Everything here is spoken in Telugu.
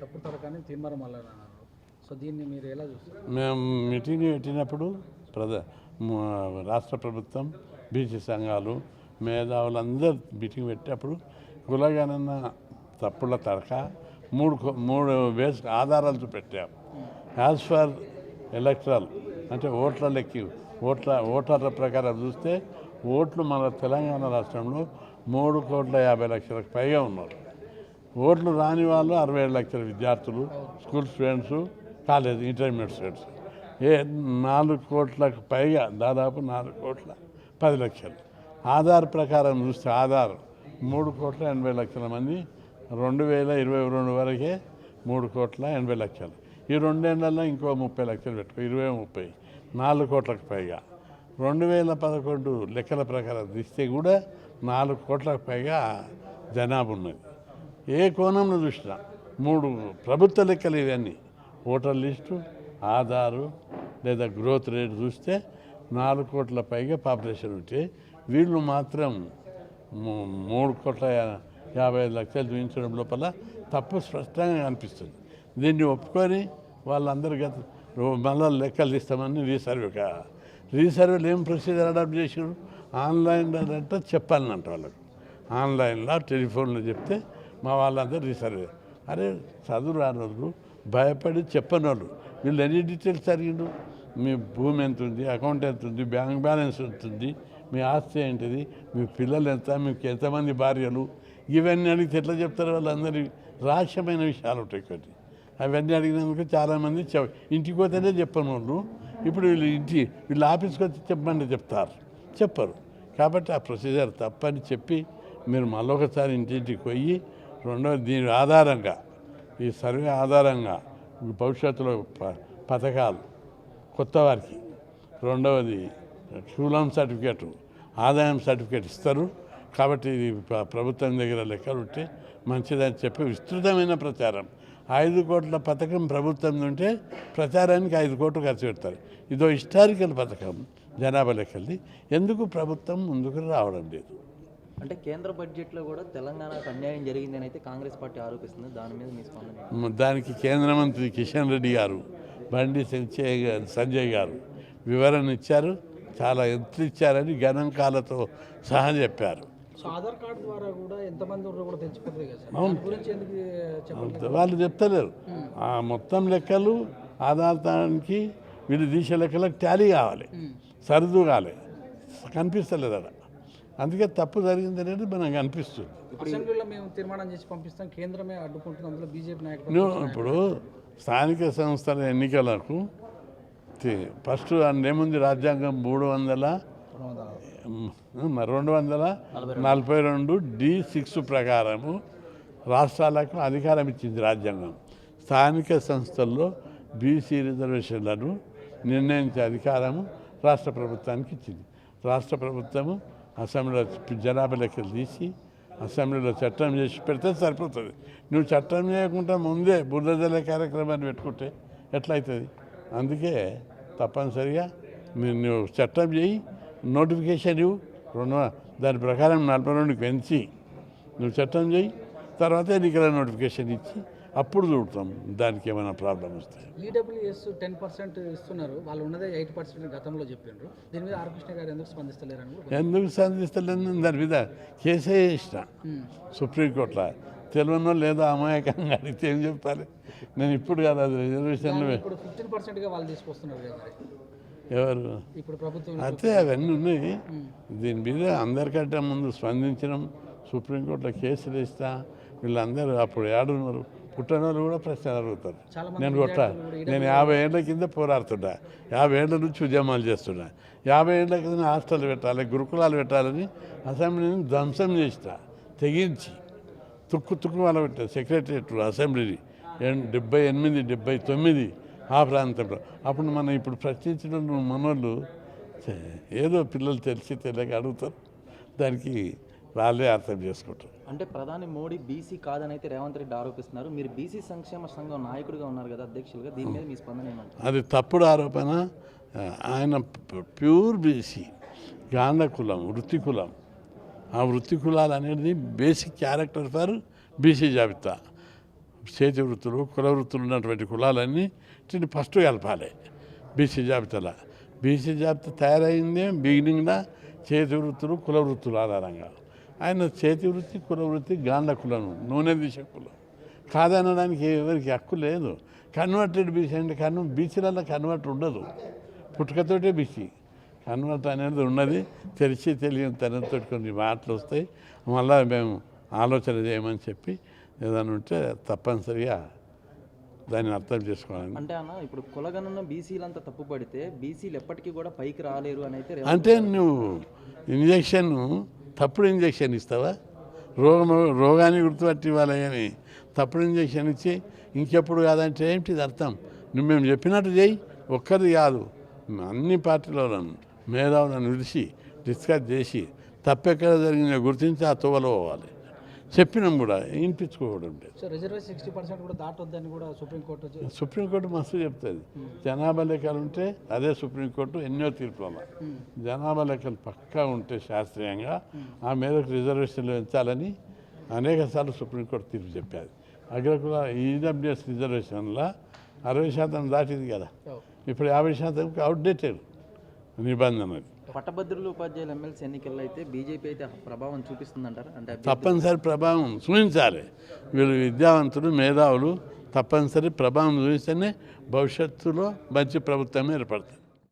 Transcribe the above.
తప్పుడు తరకాన్ని తీర్మానం అన్నారు. సో దీన్ని మీరు ఎలా చూస్తారు? మేము మీటింగ్ పెట్టినప్పుడు ప్రధ రాష్ట్ర ప్రభుత్వం బీసీ సంఘాలు మేధావులందరూ మీటింగ్ పెట్టేటప్పుడు గులాగానన్న తప్పుల తరక మూడు మూడు బేస్ ఆధారాలతో పెట్టాం యాజ్ ఫర్ ఎలక్ట్రల్ అంటే ఓట్ల లెక్కి ఓట్ల ఓటర్ల ప్రకారం చూస్తే ఓట్లు మన తెలంగాణ రాష్ట్రంలో మూడు కోట్ల యాభై లక్షలకు పైగా ఉన్నారు. ఓట్లు రాని వాళ్ళు అరవై ఏడు లక్షల విద్యార్థులు school students college intermediate students. ఏ నాలుగు కోట్లకు పైగా దాదాపు నాలుగు కోట్ల పది లక్షలు. ఆధార్ ప్రకారం చూస్తే ఆధార్ మూడు కోట్ల ఎనభై లక్షల మంది రెండు వేల ఇరవై రెండు వరకే మూడు కోట్ల ఎనభై లక్షలు. ఈ రెండేళ్ళలో ఇంకో ముప్పై లక్షలు పెట్టుకో ఇరవై ముప్పై నాలుగు కోట్లకు పైగా. రెండు వేల పదకొండు లెక్కల ప్రకారం తీస్తే కూడా నాలుగు కోట్లకు పైగా జనాభా ఉన్నది. ఏ కోణంలో చూసినా మూడు ప్రభుత్వ లెక్కలు ఇవన్నీ. ఓటర్ లిస్టు ఆధారు లేదా గ్రోత్ రేట్ చూస్తే నాలుగు కోట్ల పైగా పాపులేషన్ ఉంటే వీళ్ళు మాత్రం మూడు కోట్ల యాభై ఐదు లక్షలు చూపించడం లోపల తప్పు స్పష్టంగా అనిపిస్తుంది దీన్ని ఒప్పుకొని వాళ్ళందరూ గత మళ్ళీ లెక్కలు ఇస్తామని రీసర్వేక రీసర్వేలు ఏం ప్రొసీజర్ అడాప్ట్ చేసారు ఆన్లైన్ అంటే చెప్పాలనంట వాళ్ళకు. ఆన్లైన్లో టెలిఫోన్లో చెప్తే మా వాళ్ళందరూ రీసర్వే అరే చదువు రానోళ్ళు భయపడి చెప్పనోళ్ళు. వాళ్ళు వీళ్ళు ఎన్ని డీటెయిల్స్ అడిగిండు మీ భూమి ఎంత ఉంది అకౌంట్ ఎంత ఉంది బ్యాంక్ బ్యాలెన్స్ ఎంత మీ ఆస్తి ఏంటిది? మీ పిల్లలు ఎంత? మీకు ఎంతమంది భార్యలు? ఇవన్నీ అడిగితే ఎట్లా చెప్తారు వాళ్ళందరి? రహస్యమైన విషయాలు ఉంటాయి కొన్ని. అవన్నీ అడిగినందుకు చాలామంది ఇంటికి పోతేనే చెప్పను వాళ్ళు ఇప్పుడు వీళ్ళు ఇంటి వీళ్ళు ఆఫీస్కి వచ్చి చెప్పమంటే చెప్తారు. చెప్పరు. కాబట్టి ఆ ప్రొసీజర్ తప్పని చెప్పి మీరు మళ్ళొకసారి ఇంటింటికి పోయి రెండవది దీని ఆధారంగా ఈ సర్వే ఆధారంగా భవిష్యత్తులో ప- పథకాలు కొత్త వారికి. రెండవది శూలం సర్టిఫికేట్ ఆదాయం సర్టిఫికేట్ ఇస్తారు. కాబట్టి ఇది ప్రభుత్వం దగ్గర లెక్కలు ఉంటే మంచిదని చెప్పి విస్తృతమైన ప్రచారం. ఐదు కోట్ల పథకం ప్రభుత్వం ఉంటే ప్రచారానికి ఐదు కోట్లు ఖర్చు పెడతారు. ఇదో హిస్టారికల్ పథకం జనాభా లెక్కల్ని ఎందుకు ప్రభుత్వం ముందుకు రావడం లేదు? అంటే కేంద్ర బడ్జెట్లో కూడా తెలంగాణకు అన్యాయం జరిగిందని అయితే కాంగ్రెస్ పార్టీ ఆరోపిస్తుంది. దాని మీద మీ స్పందన దానికి కేంద్ర మంత్రి కిషన్ రెడ్డి గారు బండి సంజయ్ గారు సంజయ్ గారు వివరణ ఇచ్చారు. చాలా ఎంత ఇచ్చారని గణాంకాలతో సహా చెప్పారు. సో ఆధార్ కార్డు ద్వారా కూడా ఎంతమంది ఉన్నారో కూడా తెలిసిపోతుంది కదా సార్. దాని గురించి ఎందుకు చెప్పలేదు? వాళ్ళు చెప్తలేరు. ఆ మొత్తం లెక్కలు ఆధారానికి వీళ్ళు తీసే లెక్కలకు టాలీ కావాలి. సరిదు కావాలి కనిపిస్తలేదు అక్కడ. అందుకే తప్పు జరిగింది అనేది మనకు అనిపిస్తుంది. అసెంబ్లీలో మేము తీర్మానం చేసి పంపిస్తాం కేంద్రమే అడ్డుకుంటుంది అందులో బీజేపీ నాయకులు నువ్వు ఇప్పుడు స్థానిక సంస్థల ఎన్నికలకు ఫస్ట్ ఏముంది రాజ్యాంగం మూడు వందల రెండు వందల నలభై రెండు. డి సిక్స్ ప్రకారము రాష్ట్రాలకు అధికారం ఇచ్చింది రాజ్యాంగం. స్థానిక సంస్థల్లో బీసీ రిజర్వేషన్లను నిర్ణయించే అధికారము రాష్ట్ర ప్రభుత్వానికి ఇచ్చింది. రాష్ట్ర ప్రభుత్వము అసెంబ్లీలో జనాభా లెక్కలు తీసి అసెంబ్లీలో చట్టం చేసి పెడితే సరిపోతుంది. నువ్వు చట్టం చేయకుండా ముందే బుర్రజల కార్యక్రమాన్ని పెట్టుకుంటే ఎట్లయితుంది? అందుకే తప్పనిసరిగా నువ్వు చట్టం చేయి నోటిఫికేషన్ ఇవ్వు రెండు దాని ప్రకారం నలభై రెండుకి పెంచి నువ్వు చట్టం చేయి తర్వాత నీకు నోటిఫికేషన్ ఇచ్చి అప్పుడు చూడతాం దానికి ఏమైనా ప్రాబ్లం వస్తే. ఈడబ్ల్యూఎస్ టెన్ పర్సెంట్ ఇస్తున్నారు. వాళ్ళు ఉన్నదే ఎయిట్ పర్సెంట్ గతంలో చెప్పిండ్రు దీని మీద ఆర్ కృష్ణ గారు ఎందుకు స్పందిస్తలేరని కూడా ఎందుకు సాధిస్తలేదు దాని మీద కేసే ఇష్టం సుప్రీంకోర్టులో తెలియనో లేదో అమాయకంగా అడిగితే ఏం చెప్పాలి నేను ఇప్పుడు కాదు అది రిజర్వేషన్లు ఇప్పుడు ఫిఫ్టీన్ పర్సెంట్గా వాళ్ళు తీసుకొస్తున్నారు. ఎవరు? ఇప్పుడు ప్రభుత్వం అయితే అవన్నీ ఉన్నాయి. దీని మీద అందరికంటే ముందు స్పందించడం సుప్రీంకోర్టులో కేసులు ఇస్తా వీళ్ళందరూ అప్పుడు ఏడున్నారు పుట్టినోళ్ళు కూడా ప్రశ్నలు అడుగుతారు నేను కొట్టా. నేను యాభై ఏళ్ళ కింద పోరాడుతున్నా యాభై ఏళ్ళ నుంచి ఉద్యమాలు చేస్తున్నా యాభై ఏళ్ళ కింద హాస్టల్ పెట్టాలి గురుకులాలు పెట్టాలని అసెంబ్లీని ధ్వంసం చేసిన తెగించి తుక్కు తుక్కు వాళ్ళ పెట్టారు సెక్రటరియట్ అసెంబ్లీని. డెబ్బై ఎనిమిది డెబ్బై తొమ్మిది ఆ ప్రాంతంలో. అప్పుడు మనం ఇప్పుడు ప్రశ్నించిన మనోళ్ళు ఏదో పిల్లలు తెలిసి తెలియక అడుగుతారు. దానికి వాళ్ళే అర్థం చేసుకుంటారు. అంటే ప్రధాని మోడీ బీసీ కాదని అయితే రేవంత్ రెడ్డి ఆరోపిస్తున్నారు. మీరు బీసీ సంక్షేమ సంఘం నాయకుడిగా ఉన్నారు కదా అధ్యక్షులుగా దీని మీద మీ స్పందన ఏమంటారు? అది తప్పుడు ఆరోపణ. ఆయన ప్యూర్ బీసీ గాంధ కులం వృత్తి కులం. ఆ వృత్తి కులాలు అనేది బేసిక్ క్యారెక్టర్ ఫర్ బీసీ జాబితా. చేతి వృత్తులు కుల వృత్తులు ఉన్నటువంటి కులాలన్నీ వీటిని ఫస్ట్ కలపాలి బీసీ జాబితాలో. బీసీ జాబితా తయారైందే బిగినింగ్లో చేతి వృత్తులు కుల వృత్తులు ఆధారంగా. ఆయన చేతి వృత్తి కుల వృత్తి గాంధ కులను నూనె దిశ కులం. కాదనడానికి ఎవరికి హక్కు లేదు. కన్వర్టెడ్ బీసీ అంటే కన్వ బీసీలలో కన్వర్ట్ ఉండదు. పుట్టుకతోటే బీసీ. కన్వర్ట్ అనేది ఉన్నది తెలిసి తెలియని తనంతో కొన్ని మాటలు వస్తాయి. మళ్ళీ మేము ఆలోచన చేయమని చెప్పి ఏదైనా ఉంటే తప్పనిసరిగా దాన్ని అర్థం చేసుకోవాలని అంటే అన్న ఇప్పుడు కులగణన బీసీలంతా తప్పుపడితే బీసీలు ఎప్పటికీ కూడా పైకి రాలేరు అని అయితే అంటే నువ్వు ఇంజక్షన్ తప్పుడు ఇంజక్షన్ ఇస్తావా? రోగం రోగాన్ని గుర్తుపట్టి ఇవ్వాలి తప్పుడు ఇంజక్షన్ ఇచ్చి ఇంకెప్పుడు కాదంటే ఏంటిది అర్థం? నువ్వు మేము చెప్పినట్టు చేయి ఒక్కరిది కాదు. అన్ని పార్టీలను మేధావులను విడిచి డిస్కస్ చేసి తప్పెక్కడ జరిగిందో గుర్తించి ఆ తోవలో పోవాలి. చెప్పినాం కూడా కూడా సుప్రీంకోర్టు సుప్రీంకోర్టు మస్తు చెప్తుంది. జనాభా లెక్కలు ఉంటే అదే సుప్రీంకోర్టు ఎన్నో తీర్పుల జనాభా లెక్కలు పక్కా ఉంటే శాస్త్రీయంగా ఆ మేరకు రిజర్వేషన్లు పెంచాలని అనేక సార్లు సుప్రీంకోర్టు తీర్పు చెప్పారు. అగ్రకుల ఈడబ్ల్యూఎస్ రిజర్వేషన్లో అరవై శాతం దాటింది కదా. ఇప్పుడు యాభై శాతం అవుట్డేటెడ్ నిబంధన అది. పట్టభద్రులు ఉపాధ్యాయులు ఎమ్మెల్సీ ఎన్నికల్లో అయితే బీజేపీ అయితే ప్రభావం చూపిస్తుందంటారా? అంటే తప్పనిసరి ప్రభావం చూపించాలి. వీళ్ళు విద్యావంతులు మేధావులు తప్పనిసరి ప్రభావం చూపిస్తేనే భవిష్యత్తులో మంచి ప్రభుత్వం ఏర్పడుతుంది.